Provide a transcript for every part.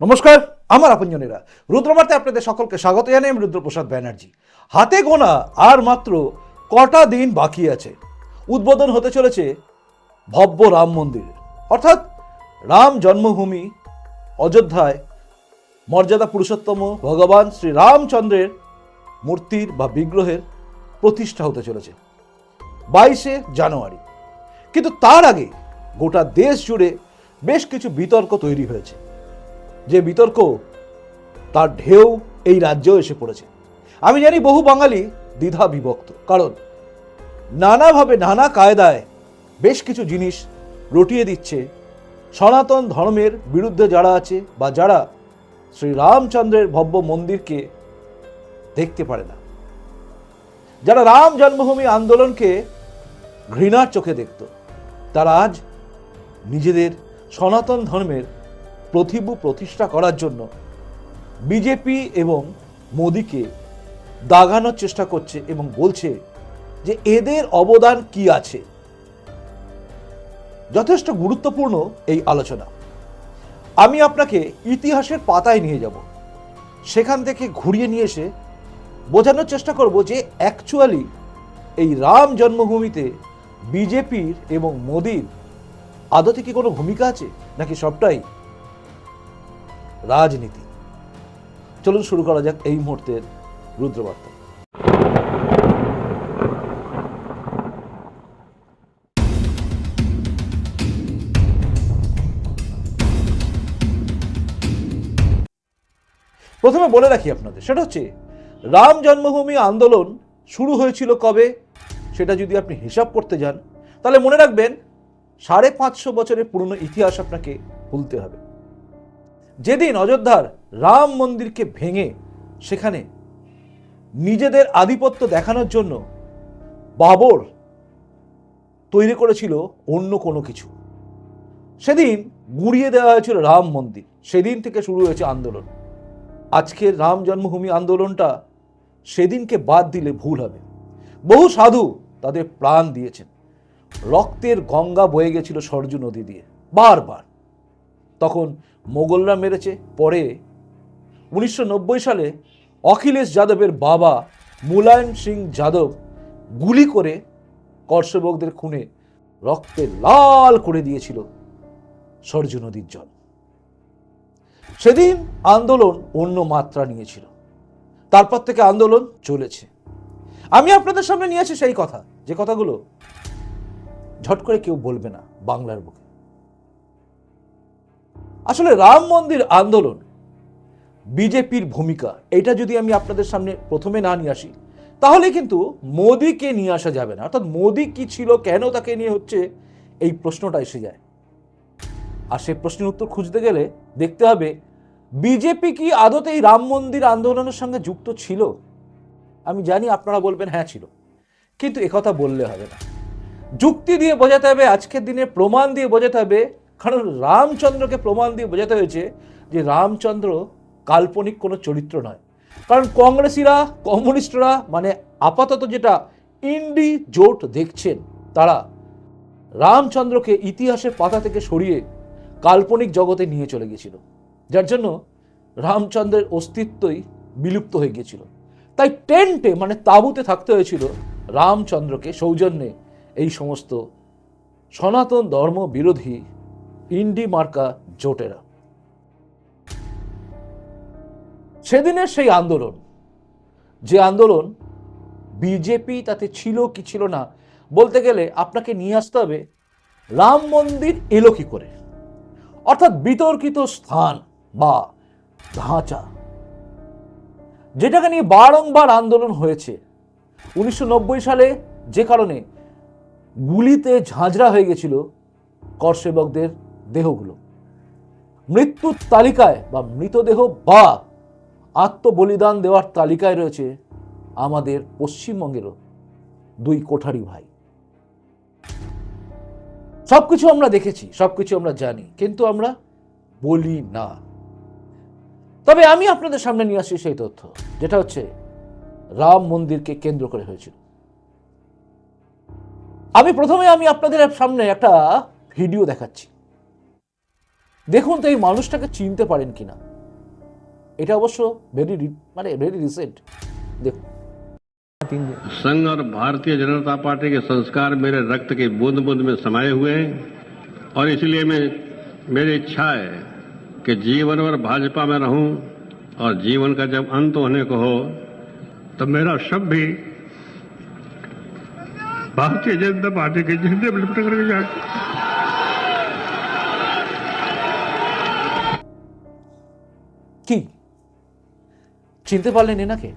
নমস্কার, আমার আপনজনেরা। রুদ্রবার্তে আপনাদের সকলকে স্বাগত জানাই আমি রুদ্রপ্রসাদ ব্যানার্জি। হাতে গোনা আর মাত্র কটা দিন বাকি আছে। উদ্বোধন হতে চলেছে ভব্য রাম মন্দিরের অর্থাৎ রাম জন্মভূমি, অযোধ্যায়, মর্যাদা পুরুষোত্তম, ভগবান শ্রী রামচন্দ্রের মূর্তির বা বিগ্রহের প্রতিষ্ঠা হতে চলেছে বাইশে জানুয়ারি। কিন্তু তার আগে গোটা দেশ জুড়ে বেশ কিছু বিতর্ক তৈরি হয়েছে। যে বিতর্ক, তার ঢেউ এই রাজ্যেও এসে পড়েছে। আমি জানি বহু বাঙালি দ্বিধা বিভক্ত, কারণ নানাভাবে নানা কায়দায় বেশ কিছু জিনিস রটিয়ে দিচ্ছে সনাতন ধর্মের বিরুদ্ধে যারা আছে বা যারা শ্রী রামচন্দ্রের ভব্য মন্দিরকে দেখতে পারে না। যারা রাম জন্মভূমি আন্দোলনকে ঘৃণার চোখে দেখত, তারা আজ নিজেদের সনাতন ধর্মের প্রতিভু প্রতিষ্ঠা করার জন্য বিজেপি এবং মোদিকে দাগানোর চেষ্টা করছে এবং বলছে যে এদের অবদান কি আছে। যথেষ্ট গুরুত্বপূর্ণ এই আলোচনা। আমি আপনাকে ইতিহাসের পাতায় নিয়ে যাব। সেখান থেকে ঘুরিয়ে নিয়ে এসে বোঝানোর চেষ্টা করব যে অ্যাকচুয়ালি এই রাম জন্মভূমিতে বিজেপির এবং মোদির আদতে কি কোনো ভূমিকা আছে? নাকি সবটাই রাজনীতি। চলুন শুরু করা যাক এই মুহূর্তের রুদ্রবার্তা। প্রথমে বলে রাখি আপনাদের, সেটা হচ্ছে, রাম জন্মভূমি আন্দোলন শুরু হয়েছিল কবে? সেটা যদি আপনি হিসাব করতে যান, তাহলে মনে রাখবেন, সাড়ে পাঁচশো বছরের পুরনো ইতিহাস আপনাকে ভুলতে হবে। যেদিন অযোধ্যার রাম মন্দিরকে ভেঙে সেখানে নিজেদের আধিপত্য দেখানোর জন্য বাবর তৈরি করেছিল অন্য কোনো কিছু। সেদিন গুড়িয়ে দেওয়া হয়েছিল রাম মন্দির। সেদিন থেকে শুরু হয়েছে আন্দোলন। আজকের রাম জন্মভূমি আন্দোলনটা সেদিনকে বাদ দিলে ভুল হবে। বহু সাধু তাদের প্রাণ দিয়েছেন। রক্তের গঙ্গা বয়ে গেছিল সরজু নদী দিয়ে। বারবার। তখন মোগলরা মেরেছে। পরে উনিশশো নব্বই সালে অখিলেশ যাদবের বাবা মুলায়ম সিং যাদব গুলি করে কর্ষবকদের খুনে রক্তে লাল করে দিয়েছিল সরজু নদীর জল। সেদিন আন্দোলন অন্য মাত্রা নিয়েছিল। তারপর থেকে আন্দোলন চলেছে। আমি আপনাদের সামনে নিয়ে আসি সেই কথা, যে কথাগুলো ঝট করে কেউ বলবে না বাংলার বুকে। আসলে রাম মন্দির আন্দোলন বিজেপির ভূমিকা, এটা যদি আমি আপনাদের সামনে প্রথমে না নিয়ে আসি, তাহলে কিন্তু মোদিকে নিয়ে আসা যাবে না। অর্থাৎ মোদি কি ছিল, কেন তাকে নিয়ে হচ্ছে, এই প্রশ্নটা এসে যায়। আর সেই প্রশ্নের উত্তর খুঁজতে গেলে দেখতে হবে, বিজেপি কি আদতে এই রাম মন্দির আন্দোলনের সঙ্গে যুক্ত ছিল? আমি জানি আপনারা বলবেন হ্যাঁ ছিল। কিন্তু একথা বললে হবে না। যুক্তি দিয়ে বোঝাতে হবে, আজকের দিনে প্রমাণ দিয়ে বোঝাতে হবে কারণ রামচন্দ্রকে প্রমাণ দিয়ে বোঝাতে হয়েছে যে রামচন্দ্র কাল্পনিক কোনো চরিত্র নয়। কারণ কংগ্রেসিরা, কমিউনিস্টরা মানে আপাতত যেটা ইন্ডি জোট দেখছেন, তারা রামচন্দ্রকে ইতিহাসের পাতা থেকে সরিয়ে কাল্পনিক জগতে নিয়ে চলে গিয়েছিল। যার জন্য রামচন্দ্রের অস্তিত্বই বিলুপ্ত হয়ে গিয়েছিল। তাই টেন্টে মানে তাঁবুতে থাকতে হয়েছিল রামচন্দ্রকে, সৌজন্যে এই সমস্ত সনাতন ধর্ম বিরোধী ইন্ডি মার্কা জোটেরা। সেদিনের সেই আন্দোলন, যে আন্দোলন বিজেপি তাতে ছিল কি ছিল না, বলতে গেলে আপনাকে নিয়ে আসতে হবে রাম মন্দির এলো কি করে? অর্থাৎ বিতর্কিত স্থান বা ধাঁচা, যেটাকে নিয়ে বারংবার আন্দোলন হয়েছে। উনিশশো নব্বই সালে যে কারণে গুলিতে ঝাঁঝরা হয়ে গেছিল করসেবকদের দেহগুলো। মৃত্যুর তালিকায় বা মৃতদেহ বা আত্মবলিদান দেওয়ার তালিকায় রয়েছে আমাদের পশ্চিমবঙ্গেরও দুই কোঠারি ভাই। সব কিছু আমরা দেখেছি সব কিছু আমরা জানি, কিন্তু আমরা বলি না। তবে আমি আপনাদের সামনে নিয়ে আসি সেই তথ্য, যেটা হচ্ছে রাম মন্দিরকে কেন্দ্র করে হয়েছিল। আমি প্রথমে আমি আপনাদের সামনে একটা ভিডিও দেখাচ্ছি। দেখুন তো এই মানুষটাকে চিনতে পারেন কিনা এটা অবশ্য ভেরি মানে ভেরি রিসেন্ট দেখুন तीन दिन संघ और भारतीय जनता पार्टी के संस्कार मेरे रक्त के बूंद बूंद में समाये हुए हैं और इसलिए मैं मेरी इच्छा है कि जीवन भर भाजपा में रहूं और जीवन का जब अंत होने को हो तो मेरा शव भी भारतीय जनता पार्टी के झंडे में लिपट करके जाए কি? চিনতে পারলেন এনাকে?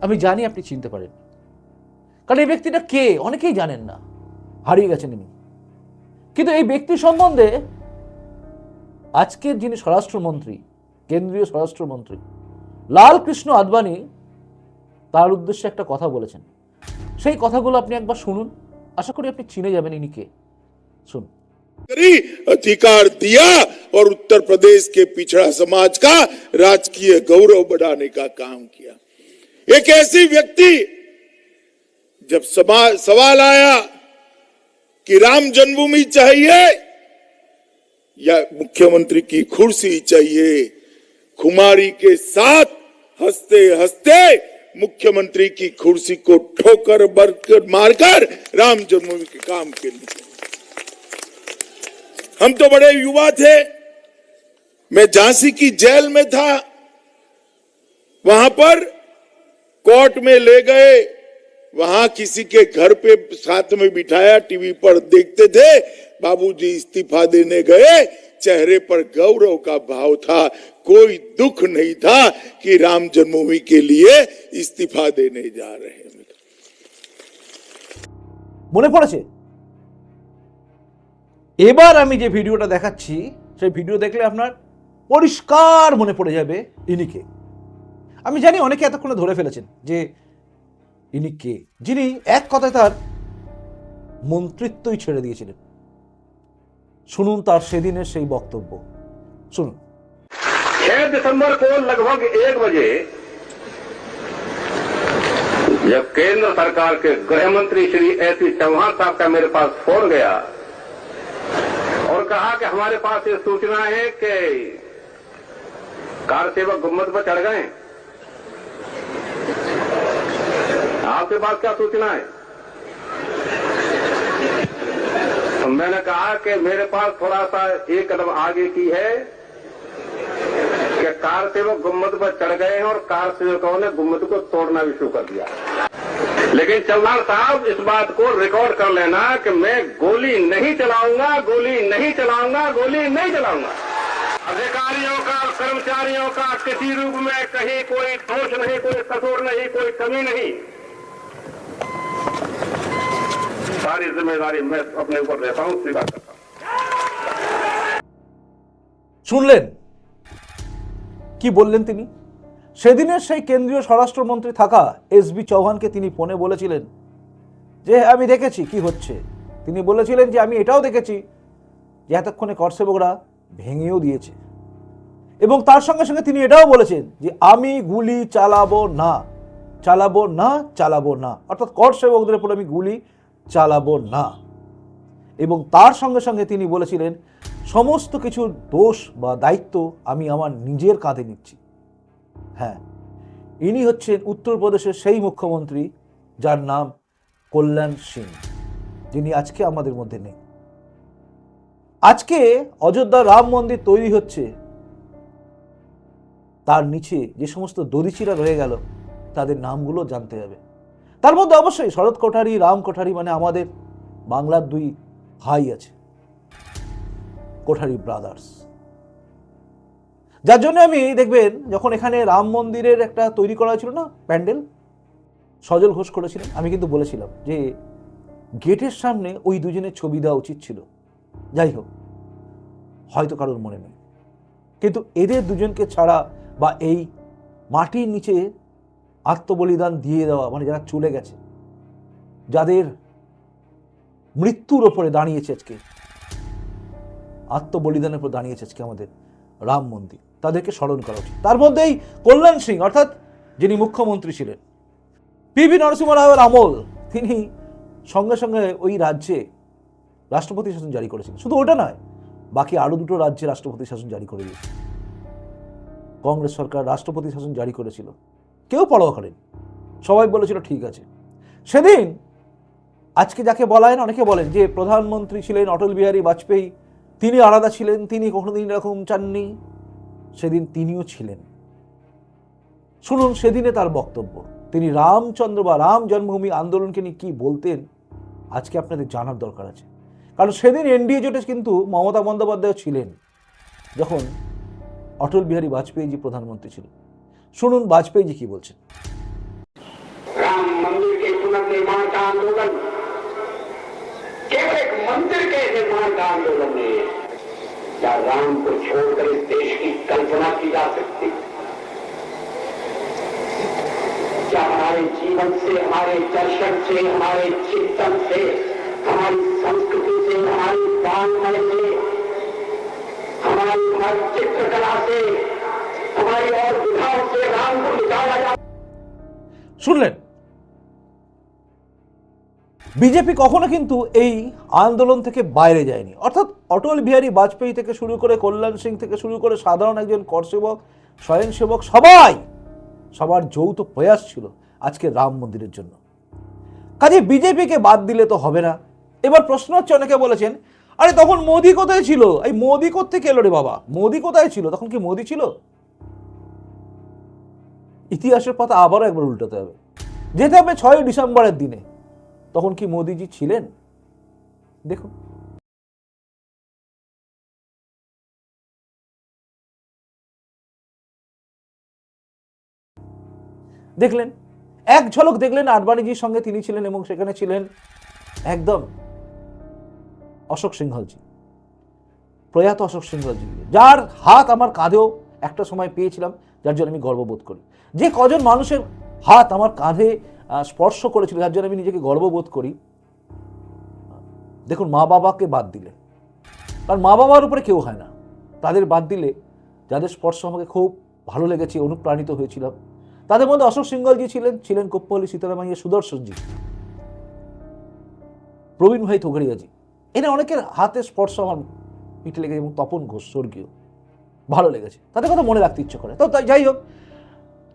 আমি জানি আপনি চিনতে পারেন কারণ এই ব্যক্তিটা কে? অনেকেই জানেন না। হারিয়ে গেছেন ইনি। কিন্তু এই ব্যক্তি সম্বন্ধে আজকের যিনি স্বরাষ্ট্রমন্ত্রী, কেন্দ্রীয় স্বরাষ্ট্রমন্ত্রী, লালকৃষ্ণ আদবানি তার উদ্দেশ্যে একটা কথা বলেছেন। সেই কথাগুলো আপনি একবার শুনুন। আশা করি আপনি চিনে যাবেন ইনি কে। শুনুন। अधिकार दिया और उत्तर प्रदेश के पिछड़ा समाज का राजकीय गौरव बढ़ाने का काम किया। एक ऐसी व्यक्ति, जब सवाल आया कि राम जन्मभूमि चाहिए या मुख्यमंत्री की कुर्सी चाहिए, खुमारी के साथ हँसते हँसते मुख्यमंत्री की कुर्सी को ठोकर, बरकर, मारकर राम जन्मभूमि के काम के लिए हम तो बड़े युवा थे मैं झांसी की जेल में था वहां पर कोर्ट में ले गए वहां किसी के घर पे साथ में बिठाया टीवी पर देखते थे बाबूजी इस्तीफा देने गए चेहरे पर गौरव का भाव था कोई दुख नहीं था कि राम जन्मभूमि के लिए इस्तीफा देने जा रहे हैं মনে পড়েছে এবার আমি যে ভিডিওটা দেখাচ্ছি সেই ভিডিও দেখলে আপনার পরিষ্কার মনে পড়ে যাবে ইনিকে আমি জানি অনেকে এতক্ষণে ধরে ফেলেছেন যে ইনি কে যিনি এক কথায় তার মন্ত্রিত্বই ছেড়ে দিয়েছিলেন শুনুন তার সেদিনের সেই বক্তব্য শুনুন छह दिसंबर को लगभग एक बजे जब केंद्र सरकार के गृह मंत्री श्री एस सी चौहान साहब का मेरे पास फोन गया और कहा कि हमारे पास ये सूचना है कि कार सेवक गुम्मत पर चढ़ गए। आपके पास क्या सूचना है? तो मैंने कहा कि मेरे पास थोड़ा सा एक कदम आगे की है। कि कार सेवक गुम्मत पर चढ़ गए हैं और कार सेवकों ने गुम्मत को तोड़ना भी शुरू कर दिया लेकिन चौहान साहब, इस बात को रिकॉर्ड कर लेना कि मैं गोली नहीं चलाऊँगा, गोली नहीं चलाऊँगा, गोली नहीं चलाऊँगा। अधिकारियों का, कर्मचारियों का किसी रूप में कहीं कोई दोष नहीं, कोई कसूर नहीं, कोई कमी नहीं। सारी ज़िम्मेदारी मैं अपने ऊपर लेता हूँ स्वीकार करता हूँ। सुन लें। কি বললেন তিনি? সেদিনের সেই কেন্দ্রীয় স্বরাষ্ট্রমন্ত্রী থাকা এস বি চৌহানকে তিনি ফোনে বলেছিলেন যে, আমি দেখেছি কি হচ্ছে। তিনি বলেছিলেন যে, আমি এটাও দেখেছি যে, এতক্ষণে করসেবকরা ভেঙেও দিয়েছে। এবং তার সঙ্গে সঙ্গে তিনি এটাও বলেছেন যে, আমি গুলি চালাবো না চালাবো না চালাবো না। অর্থাৎ কর সেবকদের উপর আমি গুলি চালাবো না। এবং তার সঙ্গে সঙ্গে তিনি বলেছিলেন সমস্ত কিছুর দোষ বা দায়িত্ব আমি আমার নিজের কাঁধে নিচ্ছি। হ্যাঁ ইনি হচ্ছেন উত্তরপ্রদেশের সেই মুখ্যমন্ত্রী যার নাম কল্যাণ সিং, যিনি আজকে আমাদের মধ্যে নেই। আজকে অযোধ্যা রাম মন্দির তৈরি হচ্ছে। তার নিচে যে সমস্ত দরিচিরা রয়ে গেল, তাদের নামগুলো জানতে হবে। তার মধ্যে অবশ্যই শরৎ কোঠারি, রাম কোঠারি মানে আমাদের বাংলার দুই ভাই আছে। কোঠারি ব্রাদার্স। যার জন্য আমি, দেখবেন, যখন এখানে রাম মন্দিরের একটা তৈরি করা হয়েছিল না, প্যান্ডেল, সজল ঘোষ করেছিলেন, আমি কিন্তু বলেছিলাম যে গেটের সামনে ওই দুজনের ছবি দেওয়া উচিত ছিল। যাই হোক, হয়তো কারোর মনে নেই। কিন্তু এদের দুজনকে ছাড়া বা এই মাটির নিচে আত্মবলিদান দিয়ে দেওয়া মানে যারা চলে গেছে, যাদের মৃত্যুর ওপরে দাঁড়িয়েছে আজকে আত্মবলিদানের উপর দাঁড়িয়েছে আজকে আমাদের রাম মন্দির। তাদেরকে স্মরণ করা উচিত। তার মধ্যেই কল্যাণ সিং, অর্থাৎ যিনি মুখ্যমন্ত্রী ছিলেন পিভি নরসিংহ রাওয়ের আমল, তিনি সঙ্গে সঙ্গে ওই রাজ্যে রাষ্ট্রপতি শাসন জারি করেছিলেন। শুধু ওটা নয়, বাকি আরও দুটো রাজ্যে রাষ্ট্রপতি শাসন জারি করে দিয়েছে। কংগ্রেস সরকার রাষ্ট্রপতি শাসন জারি করেছিল। কেউ পরোয়া করেনি। সবাই বলেছিল, ঠিক আছে। সেদিন, আজকে যাকে বলা না, অনেকে বলেন যে প্রধানমন্ত্রী ছিলেন অটল বিহারী বাজপেয়ী। তিনি আলাদা ছিলেন তিনি কোনোদিন এরকম চাননি সেদিন তিনিও ছিলেন শুনুন সেদিনে তার বক্তব্য তিনি রামচন্দ্র বা রাম জন্মভূমি আন্দোলনকে নিয়ে কী বলতেন আজকে আপনাদের জানার দরকার আছে কারণ সেদিন এনডিএ জোটে কিন্তু মমতা বন্দ্যোপাধ্যায় ছিলেন যখন অটল বিহারী বাজপেয়ীজি প্রধানমন্ত্রী ছিলেন শুনুন বাজপেয়ীজি কি বলছেন राम मंदिर के पुनर्निर्माण का आंदोलन केवल एक मंदिर के निर्माण का आंदोलन में क्या राम को छोड़कर इस देश की कल्पना की जा सकती? क्या हमारे जीवन से, हमारे दर्शन से, हमारे चिंतन से, हमारी संस्कृति से, हमारी वाणमय से, हमारी हर चित्रकला से, हमारी और विधाओं से राम को निकाला जा सुन लें বিজেপি কখনো কিন্তু এই আন্দোলন থেকে বাইরে যায়নি। অর্থাৎ অটল বিহারী বাজপেয়ী থেকে শুরু করে কল্যাণ সিং থেকে শুরু করে সাধারণ একজন করসেবক স্বয়ংসেবক সবাই, সবার যৌথ প্রয়াস ছিল আজকে রাম মন্দিরের জন্য। কাজে বিজেপিকে বাদ দিলে তো হবে না। এবার প্রশ্ন হচ্ছে, অনেকে বলেছেন, আরে তখন মোদি কোথায় ছিল? এই মোদি কোথেকে এলো রে বাবা? মোদি কোথায় ছিল? তখন কি মোদি ছিল? ইতিহাসের পথে আবারও একবার উল্টাতে হবে। যেতে হবে ছয় ডিসেম্বরের দিনে। তখন কি মোদিজি ছিলেন? দেখুন। দেখলেন, এক ঝলক দেখলেন আডবাণীজির সঙ্গে তিনি ছিলেন এবং সেখানে ছিলেন একদম অশোক সিংহলজি, প্রয়াত অশোক সিংহলজি। যার হাত আমার কাঁধেও একটা সময় পেয়েছিলাম, যার জন্য আমি গর্ববোধ করি। যে কজন মানুষের হাত আমার কাঁধে স্পর্শ করেছিল যার জন্য আমি নিজেকে গর্ববোধ করি। দেখুন, মা বাবাকে বাদ দিলে, কারণ মা বাবার উপরে কেউ হয় না। তাদের বাদ দিলে, যাদের স্পর্শ আমাকে খুব ভালো লেগেছে, অনুপ্রাণিত হয়েছিলাম তাদের মধ্যে অশোক সিংহলজি ছিলেন ছিলেন কোপ্পলি, সীতারামাইয়া সুদর্শনজি প্রবীণ ভাই থোগড়িয়াজি। এরা অনেকের হাতে স্পর্শ আমার পিঠে লেগেছে এবং তপন ঘোষ, স্বর্গীয়, ভালো লেগেছে। তাদের কথা মনে রাখতে ইচ্ছে করে। তো তাই যাই হোক,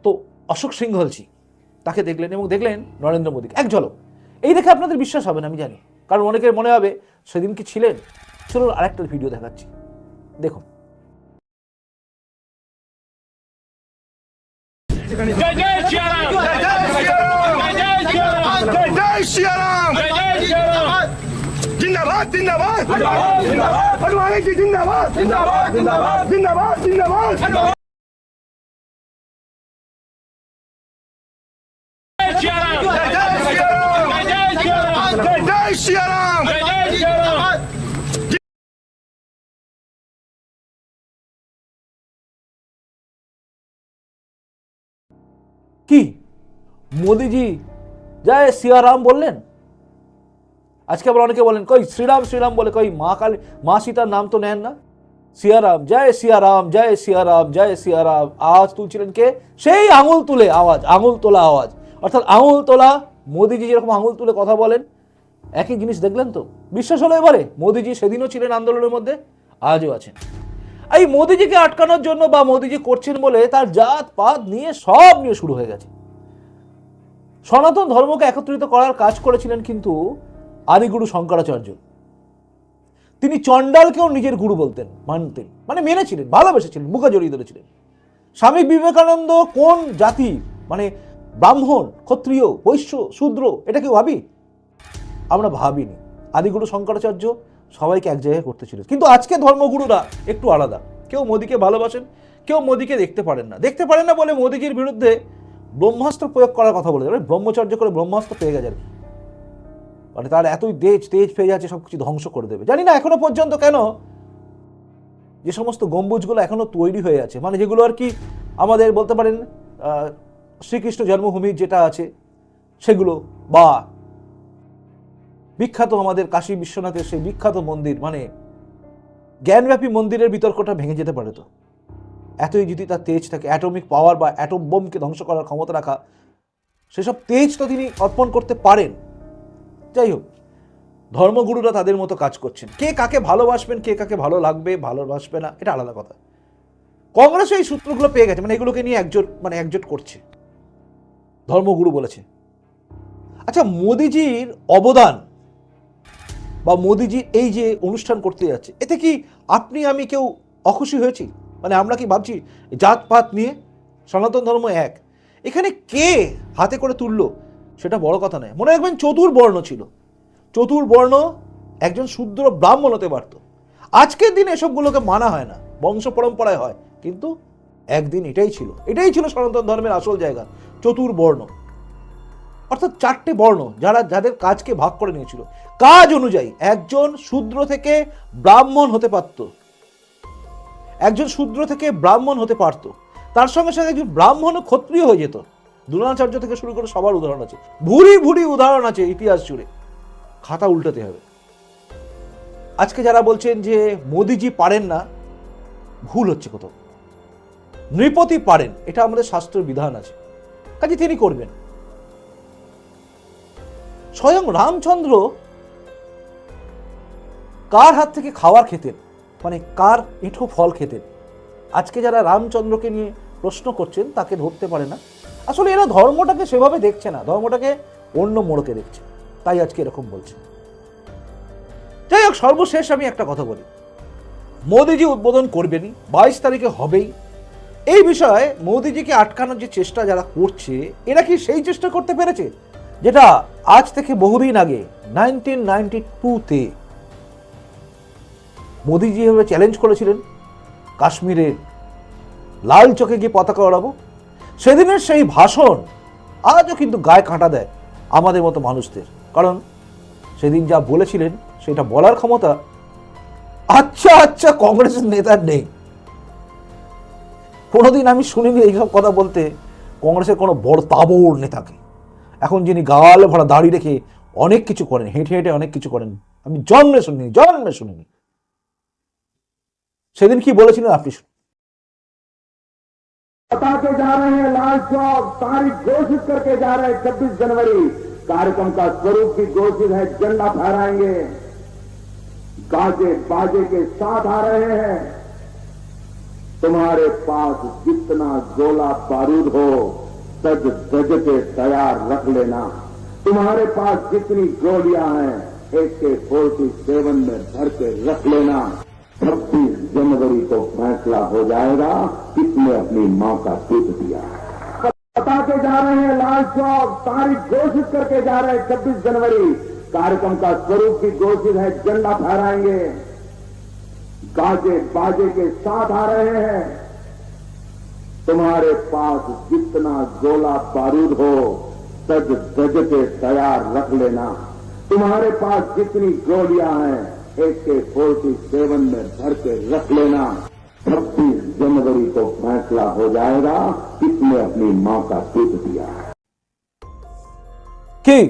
তো অশোক সিংহলজি তাকে দেখলেন এবং দেখলেন নরেন্দ্র মোদীকে এক ঝলক এই দেখে আপনাদের বিশ্বাস হবে না আমি জানি কারণ অনেকের মনে হবে সেদিন কি ছিলেন চলুন আরেকটা ভিডিও দেখাচ্ছি দেখুন जय जय श्री राम जय जय श्री राम जय जय श्री राम जय श्री राम जय जय श्री राम जिंदाबाद जिंदाबाद हनुमान जी जिंदाबाद जिंदाबाद जिंदाबाद जिंदाबाद जिंदाबाद সিয়ারাম কি? মোদিজি জয় সিয়ারাম বললেন। আজকে আবার অনেকে বলেন কই শ্রীরাম শ্রীরাম বলে কই মা কালী মা সীতার নাম তো নেন না। সিয়ারাম জয় সিয়ারাম জয় সিয়ারাম জয় সিয়ারাম। আওয়াজ তুলছিলেন কে? সেই আঙুল তুলে আওয়াজ আঙুল তোলা আওয়াজ। অর্থাৎ আঙুল তোলা মোদিজি যেরকম আঙুল তুলে কথা বলেন একই জিনিস দেখলেন তো? বিশ্বাস হলো এবারে, মোদিজি সেদিনও ছিলেন আন্দোলনের মধ্যে, আজও আছেন। এই মোদিজিকে আটকানোর জন্য বা মোদিজি করছেন বলে তার জাত, পাত নিয়ে সব নিয়ে শুরু হয়ে গেছে। সনাতন ধর্মকে একত্রিত করার কাজ করেছিলেন কিন্তু আদিগুরু শঙ্করাচার্য। তিনি চণ্ডালকেও নিজের গুরু বলতেন, মানতেন মানে মেনেছিলেন, ভালোবেসেছিলেন বুকে জড়িয়ে ধরেছিলেন। স্বামী বিবেকানন্দ কোন জাতি মানে ব্রাহ্মণ, ক্ষত্রিয়, বৈশ্য, শূদ্র, এটা কেউ ভাবি? আমরা ভাবিনি। আদিগুরু শঙ্করাচার্য সবাইকে এক জায়গায় করতেছিল কিন্তু আজকে ধর্মগুরুরা একটু আলাদা। কেউ মোদিকে ভালোবাসেন, কেউ মোদিকে দেখতে পারেন না। দেখতে পারেন না বলে মোদিজির বিরুদ্ধে ব্রহ্মাস্ত্র প্রয়োগ করার কথা বলে মানে ব্রহ্মচর্য করে ব্রহ্মাস্ত্র পেয়ে গেছে মানে তার এতই তেজ তেজ পেয়ে যাচ্ছে, সব কিছু ধ্বংস করে দেবে। জানি না এখনও পর্যন্ত কেন যে সমস্ত গম্বুজগুলো এখনও তৈরি হয়ে আছে। মানে যেগুলো আর কি আমাদের বলতে পারেন শ্রীকৃষ্ণ জন্মভূমির যেটা আছে, সেগুলো বা বিখ্যাত আমাদের কাশী বিশ্বনাথের সেই বিখ্যাত মন্দির মানে জ্ঞানব্যাপী মন্দিরের বিতর্কটা ভেঙে যেতে পারে তো। এতই যদি তার তেজ থাকে অ্যাটমিক পাওয়ার বা অ্যাটম বোমকে ধ্বংস করার ক্ষমতা রাখা, সেসব তেজ তো তিনি অর্পণ করতে পারেন। যাই হোক, ধর্মগুরুরা তাদের মতো কাজ করছেন। কে কাকে ভালোবাসবেন, কে কাকে ভালো লাগবে, ভালোবাসবে না, এটা আলাদা কথা। কংগ্রেস এই সূত্রগুলো পেয়ে গেছে মানে এগুলোকে নিয়ে একজোট মানে একজোট করছে। ধর্মগুরু বলেছে। আচ্ছা মোদিজির অবদান বা মোদিজির এই যে অনুষ্ঠান করতে যাচ্ছে, এতে কি আপনি, আমি কেউ অখুশি হয়েছি? মানে আমরা কি ভাবছি, জাতপাত নিয়ে সনাতন ধর্ম এক। এখানে কে হাতে করে তুললো, সেটা বড় কথা নয়। মনে রাখবেন চতুর্বর্ণ ছিল। চতুর্বর্ণ একজন শূদ্র ব্রাহ্মণ হতে পারত। আজকের দিনে এসবগুলোকে মানা হয় না, বংশ পরম্পরায় হয়, কিন্তু একদিন এটাই ছিল। এটাই ছিল সনাতন ধর্মের আসল জায়গা চতুর্বর্ণ অর্থাৎ চারটে বর্ণ যারা, যাদের কাজকে ভাগ করে নিয়েছিল। কাজ অনুযায়ী একজন শূদ্র থেকে ব্রাহ্মণ হতে পারত। একজন শূদ্র থেকে ব্রাহ্মণ হতে পারত। তার সঙ্গে সঙ্গে একজন ব্রাহ্মণ ক্ষত্রিয় হয়ে যেত। দ্রোণাচার্য থেকে শুরু করে সবার উদাহরণ আছে। ভুরি ভুরি উদাহরণ আছে ইতিহাস জুড়ে। খাতা উল্টাতে হবে। আজকে যারা বলছেন যে মোদিজি পারেন না, ভুল হচ্ছে কোথাও। নৃপতি পারেন, এটা আমাদের শাস্ত্রের বিধান আছে। কাজে তিনি করবেন। স্বয়ং রামচন্দ্র কার হাত থেকে খাওয়ার খেতেন? মানে কার এঁঠো ফল খেতেন? আজকে যারা রামচন্দ্রকে নিয়ে প্রশ্ন করছেন, তাকে ধরতে পারে না। আসলে এরা ধর্মটাকে সেভাবে দেখছে না, ধর্মটাকে অন্য মোড়কে দেখছে। তাই আজকে এরকম বলছে। যাই হোক, সর্বশেষ আমি একটা কথা বলি। মোদিজি উদ্বোধন করবেনই বাইশ তারিখে হবেই। এই বিষয়ে মোদিজিকে আটকানোর যে চেষ্টা যারা করছে, এরা কি সেই চেষ্টা করতে পেরেছে? যেটা আজ থেকে বহুদিন আগে নাইনটিন নাইনটি টুতে মোদিজি এভাবে চ্যালেঞ্জ করেছিলেন কাশ্মীরের লাল চোখে গিয়ে পতাকা ওড়াবো। সেদিনের সেই ভাষণ আজও কিন্তু গায়ে কাঁটা দেয় আমাদের মতো মানুষদের। কারণ সেদিন যা বলেছিলেন, সেটা বলার ক্ষমতা আচ্ছা আচ্ছা কংগ্রেসের নেতার নেই। কোনোদিন আমি শুনিনি এইসব কথা বলতে কংগ্রেসের কোনো বড় তাবড় নেতাকে। এখন যিনি গাল ভরা দাড়ি রেখে অনেক কিছু করেন হেঁটে হেঁটে অনেক কিছু করেন আমি জন্মে শুনিনি জন্মে শুনিনি সেদিন কি বলেছিলেন আপনি শুনুন। बता के जा रहे हैं लाल चौक तारीख घोषित करके जा रहे हैं छब्बीस जनवरी कार्यक्रम का स्वरूप भी घोषित है झंडा फहराएंगे गाजे बाजे के साथ आ रहे हैं तुम्हारे पास जितना गोला बारूद हो सज धज के तैयार रख लेना। तुम्हारे पास जितनी गोलियाँ हैं एक के फोर्टी सेवन में भर के रख लेना। छब्बीस जनवरी को फैसला हो जाएगा किसने अपनी माँ का दूध दिया। बता के जा रहे हैं लाल चौक, तारीख घोषित करके जा रहे हैं छब्बीस जनवरी। कार्यक्रम का स्वरूप भी घोषित है, झंडा फहराएँगे। गाजे बाजे के साथ आ रहे हैं। तुम्हारे पास जितना गोला बारूद हो सज धज के तैयार रख लेना तुम्हारे पास जितनी गोलियां हैं एक के फोर्टी सेवन में भर के रख लेना छब्बीस जनवरी को फैसला हो जाएगा किसने अपनी मां का दूध दिया है কি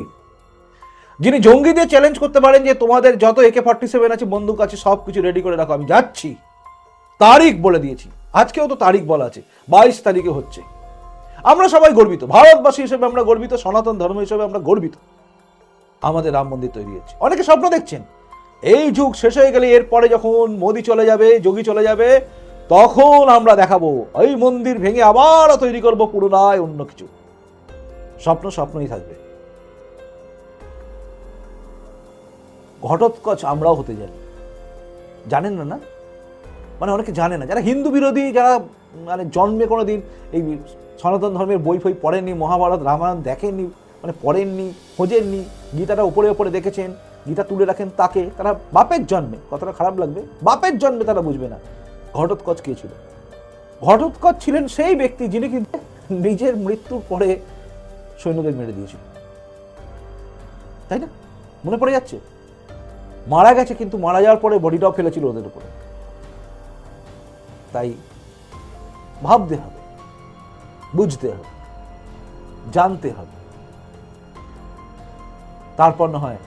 যিনি জঙ্গিদের চ্যালেঞ্জ করতে পারেন যে তোমাদের যত একে ফর্টি সেভেন আছে বন্দুক আছে সব কিছু রেডি করে রাখো আমি যাচ্ছি তারিখ বলে দিয়েছি আজকেও তো তারিখ বলা আছে, বাইশ তারিখে হচ্ছে। আমরা সবাই গর্বিত, ভারতবাসী হিসেবে আমরা গর্বিত, সনাতন ধর্ম হিসেবে আমরা গর্বিত। আমাদের রাম মন্দির তৈরি হচ্ছে অনেকে স্বপ্ন দেখছেন, এই যুগ শেষ হয়ে গেলে এরপরে যখন মোদি চলে যাবে, যোগী চলে যাবে, তখন আমরা দেখাবো, এই মন্দির ভেঙে আবারও তৈরি করব পুনরায় অন্য কিছু। স্বপ্ন স্বপ্নই থাকবে। ঘটোৎকচ আমরাও হতে জানি। জানেন না না? মানে অনেকে জানে না। যারা হিন্দু বিরোধী, যারা মানে জন্মে কোনো দিন এই সনাতন ধর্মের বই ফই পড়েননি, মহাভারত, রামায়ণ দেখেননি মানে পড়েননি, খোঁজেননি, গীতাটা উপরে উপরে দেখেছেন, গীতা তুলে রাখেন তাকে, তারা বাপের জন্মে, কতটা খারাপ লাগবে? বাপের জন্মে তারা বুঝবে না। ঘটোৎকচ কে ছিল? ঘটোৎকচ ছিলেন সেই ব্যক্তি যিনি কিন্তু নিজের মৃত্যুর পরে সৈন্যদের মেরে দিয়েছিল। তাই না? মনে পড়ে যাচ্ছে? মারা গেছে কিন্তু মারা যাওয়ার পরে বডিটাও ফেলেছিল ওদের উপরে। তাই ভাবতে হবে, বুঝতে হবে, জানতে হবে। তারপর না হয়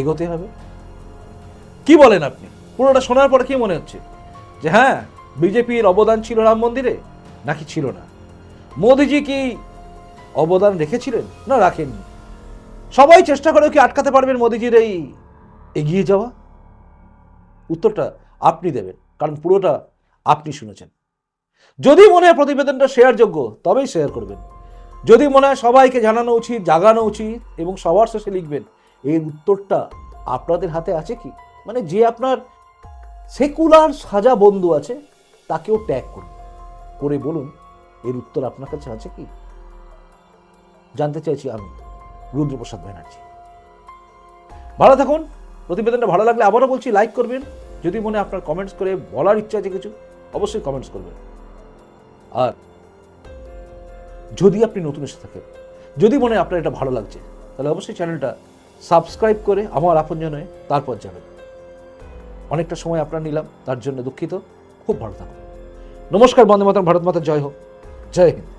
এগোতে হবে। কি বলেন আপনি? পুরোটা শোনার পরে কি মনে হচ্ছে? যে হ্যাঁ বিজেপির অবদান ছিল রাম মন্দিরে? নাকি ছিল না? মোদিজি কি অবদান রেখেছিলেন? না, রাখেননি। সবাই চেষ্টা করেও কি আটকাতে পারবেন মোদিজির এই এগিয়ে যাওয়া? উত্তরটা আপনি দেবেন, কারণ পুরোটা আপনি শুনেছেন। যদি মনে হয় প্রতিবেদনটা শেয়ারযোগ্য তবেই শেয়ার করবেন। যদি মনে হয় সবাইকে জানানো উচিত, জাগানো উচিত, এবং সবার শেষে লিখবেন, এর উত্তরটা আপনাদের হাতে আছে কি? মানে যে আপনার সেকুলার সাজা বন্ধু আছে, তাকেও ট্যাগ করুন। করে বলুন, এর উত্তর আপনার কাছে আছে কি? জানতে চাইছি আমি, রুদ্রপ্রসাদ ব্যানার্জি। ভালো থাকুন। প্রতিবেদনটা ভালো লাগলে আবারও বলছি লাইক করবেন। যদি মনে আপনার কমেন্টস করে বলার ইচ্ছা আছে কিছু অবশ্যই কমেন্টস করবেন। আর যদি আপনি নতুন এসে থাকেন, যদি মনে আপনার এটা ভালো লাগছে, তাহলে অবশ্যই চ্যানেলটা সাবস্ক্রাইব করে আমার আপনজন হয়ে তারপর যাবেন। অনেকটা সময় আপনার নিলাম, তার জন্য দুঃখিত। খুব ভালো থাকুন। নমস্কার, বন্দে মাতরম, ভারত মাতা, জয় হোক। জয় হিন্দ।